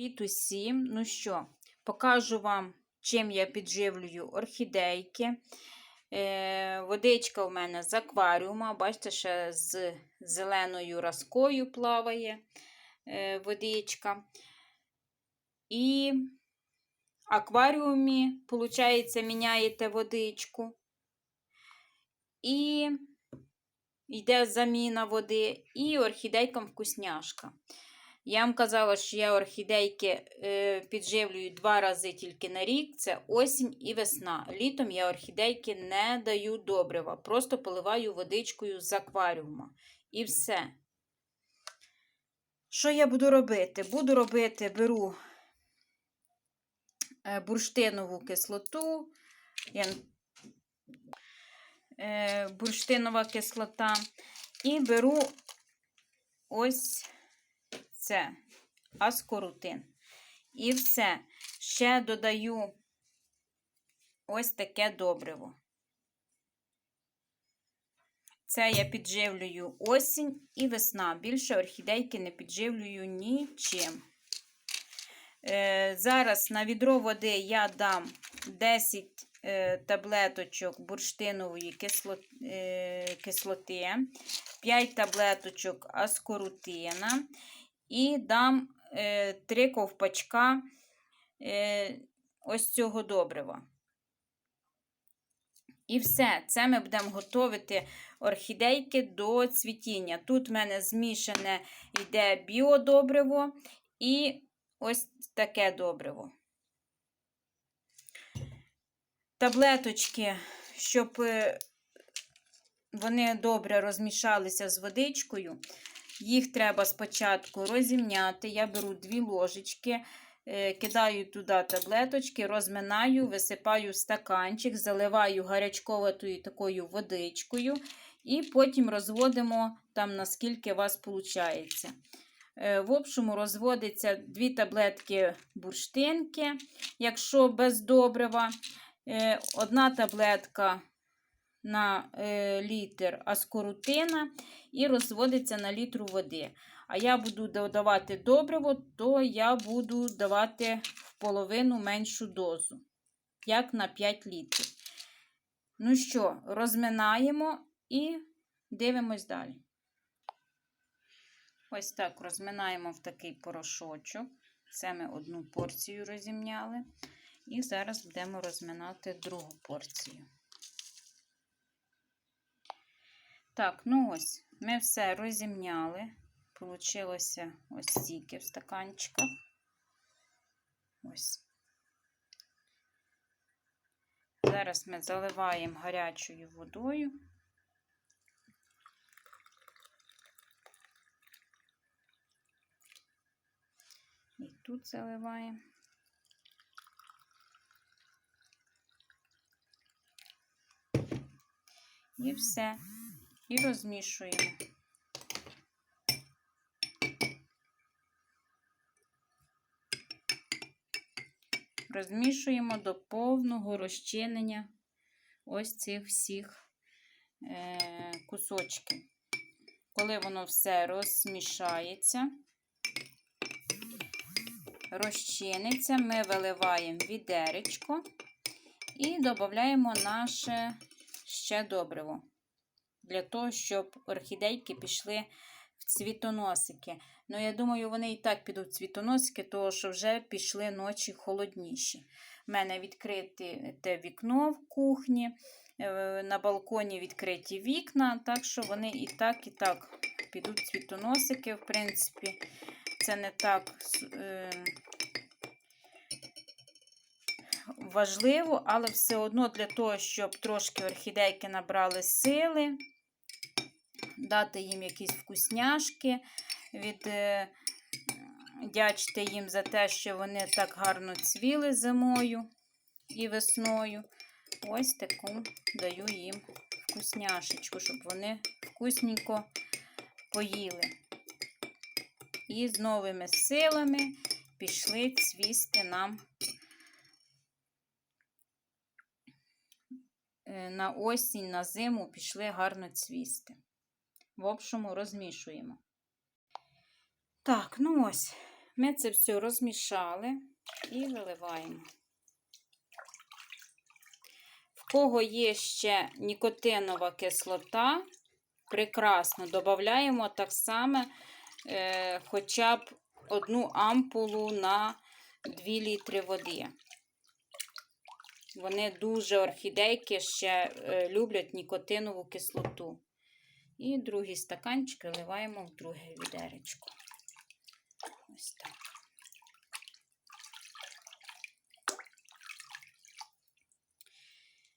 Привіт усім! Ну що, покажу вам, чим я підживлюю орхідейки. Е, водичка у мене з акваріума. Бачите, ще з зеленою раскою плаває е, водичка. І в акваріумі, виходить, міняєте водичку. І йде заміна води, і орхідейкам вкусняшка. Я вам казала, що я орхідейки е, підживлюю два рази тільки на рік: це осінь і весна. Літом я орхідейки не даю добрива, просто поливаю водичкою з акваріума. І все. Що я буду робити? Буду робити, беру е, бурштинову кислоту. Е, Бурштинова кислота. І беру ось це аскорутин. І все. Ще додаю ось таке добриво. Це я підживлюю осінь і весна. Більше орхідейки не підживлюю нічим. Е, зараз на відро води я дам 10 е, таблеточок бурштинової е, кислоти, 5 таблеточок аскорутина і дам е, 3 ковпачка е, ось цього добрива. І все, це ми будемо готувати орхідейки до цвітіння. Тут в мене змішане йде біодобриво і ось таке добриво. Таблеточки, щоб е, вони добре розмішалися з водичкою, їх треба спочатку розімняти. Я беру дві ложечки, е, кидаю туди таблеточки, розминаю, висипаю в стаканчик, заливаю гарячковатою такою водичкою, і потім розводимо там, наскільки у вас виходить. В общому, розводиться дві таблетки бурштинки, якщо без добрива. Е, одна таблетка на е, літр аскорутина і розводиться на літру води. А я буду додавати добриво, то я буду давати в половину меншу дозу, як на 5 літрів. Ну що, розминаємо і дивимось далі. Ось так розминаємо в такий порошочок. Це ми одну порцію розімняли. І зараз будемо розминати другу порцію. Так, ну ось, ми все розімняли. Получилося ось стільки в стаканчиках. Ось. Зараз ми заливаємо гарячою водою. І тут заливаємо. І все. І розмішуємо. Розмішуємо до повного розчинення ось цих всіх е, кусочків. Коли воно все розмішається, розчиниться, ми виливаємо відеречко і додаємо наше ще добриво. Для того, щоб орхідейки пішли в цвітоносики. Ну, я думаю, вони і так підуть в цвітоносики, тому що вже пішли ночі холодніші. У мене відкрите те вікно в кухні, е, на балконі відкриті вікна, так що вони і так, і так підуть в цвітоносики. В принципі, це не так. Е важливо, але все одно для того, щоб трошки орхідейки набрали сили, дати їм якісь вкусняшки, віддячити їм за те, що вони так гарно цвіли зимою і весною. Ось таку даю їм вкусняшечку, щоб вони вкусненько поїли. І з новими силами пішли цвісти нам Е, на осінь, на зиму пішли гарно цвісти. В общому, розмішуємо. Так, ну ось, Ми це все розмішали і виливаємо. В кого є ще нікотинова кислота, прекрасно, додаємо так само е, хоча б одну ампулу на 2 літри води. Вони дуже орхідейки ще е, люблять нікотинову кислоту. І другий стаканчик виливаємо в друге відеречко. Ось так.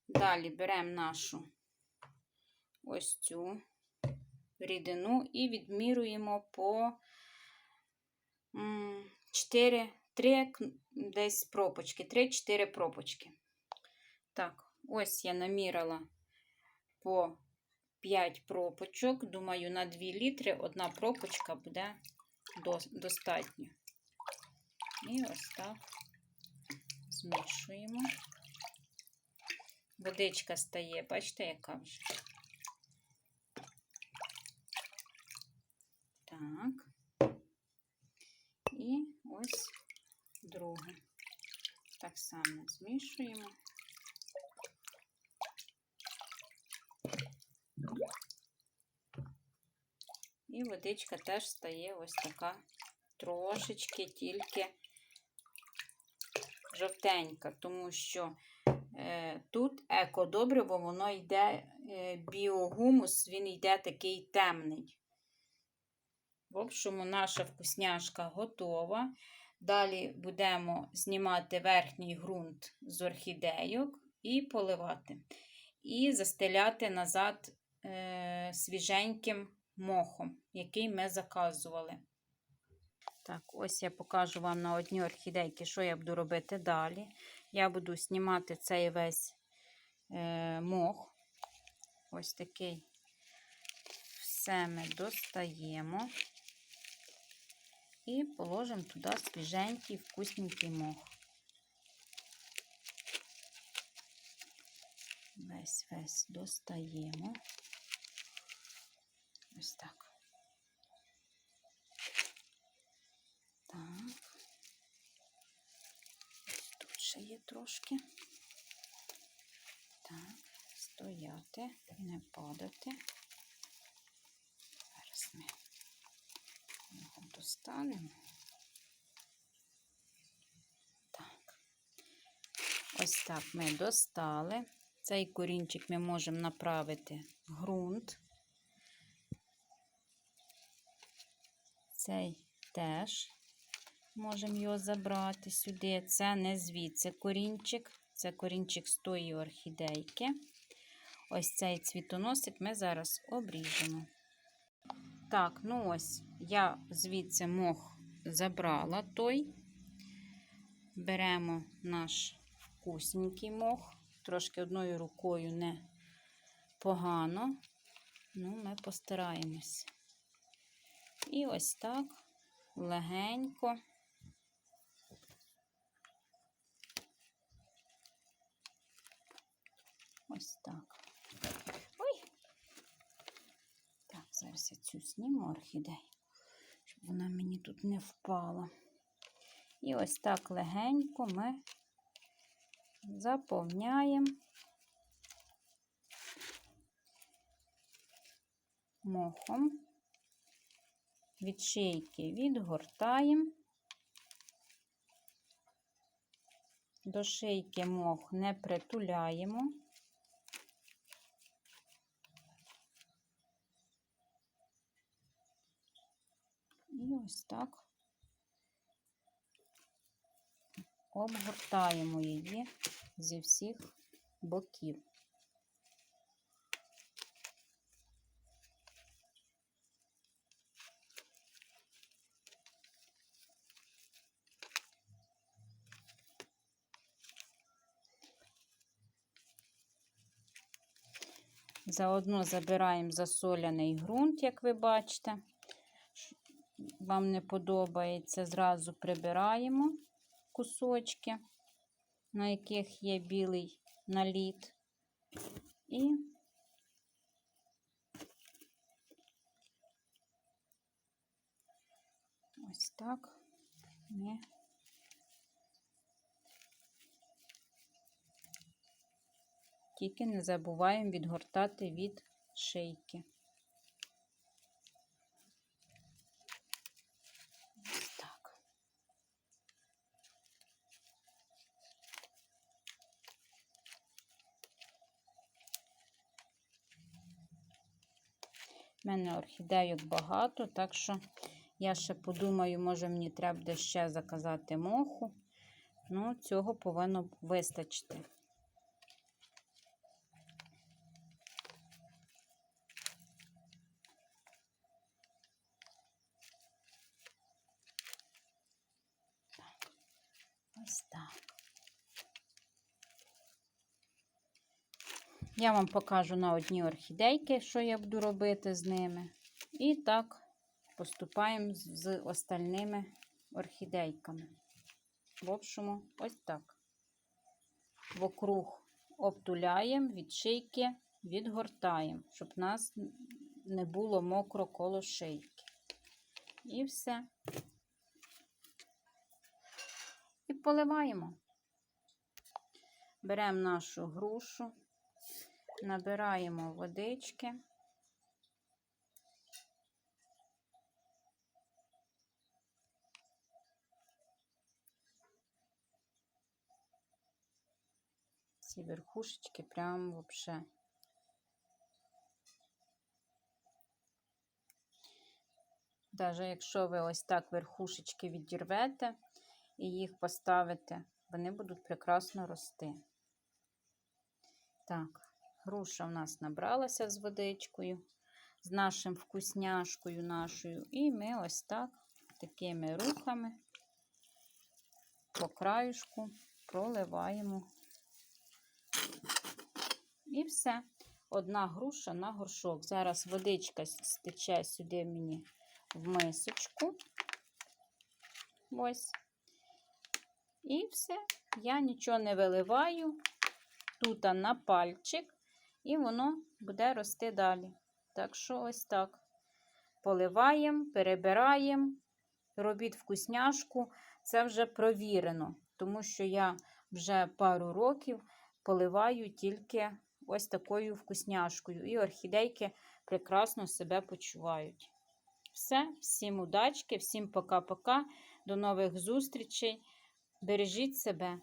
Далі беремо нашу ось цю рідину і відмірюємо по 4, 3 десь пропочки, 3-4 пропочки. Так, ось я намірила по 5 пропочок. Думаю, на 2 літри одна пропочка буде достатньо. І ось так змішуємо. Водичка стає, бачите, яка вже. Так. І ось друге. Так само змішуємо. І водичка теж стає ось така трошечки тільки жовтенька, тому що е, тут екодобриво, воно йде е, біогумус, він йде такий темний. В общому, наша вкусняшка готова. Далі будемо знімати верхній ґрунт з орхідейок і поливати. І застеляти назад е, свіженьким мохом, який ми заказували. Так, ось я покажу вам на одній орхідейці, що я буду робити далі. Я буду знімати цей весь е, мох. Ось такий все ми достаємо. І положимо туди свіженький, вкусненький мох. Весь весь достаємо. Ось так. Так. Тут ще є трошки. Так, стояти, не падати. Зараз ми його достанемо. Так. Ось так ми достали. Цей корінчик ми можемо направити в ґрунт. Цей теж можемо його забрати сюди. Це не звідси корінчик, це корінчик з тої орхідейки. Ось цей цвітоносик ми зараз обріжемо. Так, ну ось, я звідси мох забрала той. Беремо наш вкусненький мох, трошки одною рукою не погано, ну, ми постараємось. І ось так легенько. Ось так. Ой! Так, зараз я цю зніму орхідей, щоб вона мені тут не впала. І ось так легенько ми заповняємо мохом від шийки відгортаємо, до шийки мох не притуляємо. І ось так обгортаємо її зі всіх боків. Заодно забираємо засоляний ґрунт, як ви бачите. Вам не подобається, зразу прибираємо кусочки, на яких є білий наліт. І ось так ми тільки не забуваємо відгортати від шийки. Так. У мене орхідейок багато, так що я ще подумаю, може мені треба буде ще заказати моху. Ну, цього повинно вистачити. Так, ось так. Я вам покажу на одні орхідейки, що я буду робити з ними. І так поступаємо з- остальними орхідейками. В общому, ось так. Вокруг обтуляємо, від шийки відгортаємо, щоб у нас не було мокро коло шийки. І все. І поливаємо. Беремо нашу грушу, набираємо водички. Ці верхушечки прям вообще. Даже якщо ви ось так верхушечки відірвете і їх поставите, вони будуть прекрасно рости. Так, груша в нас набралася з водичкою, з нашим вкусняшкою нашою. І ми ось так такими рухами по краюшку проливаємо. І все. Одна груша на горшок. Зараз водичка стече сюди мені в мисочку. Ось. І все. Я нічого не виливаю. Тут на пальчик, і воно буде рости далі. Так що ось так. Поливаємо, перебираємо, робіть вкусняшку. Це вже провірено, тому що я вже пару років поливаю тільки ось такою вкусняшкою. І орхідейки прекрасно себе почувають. Все, всім удачки, всім пока-пока. До нових зустрічей. Бережіть себе.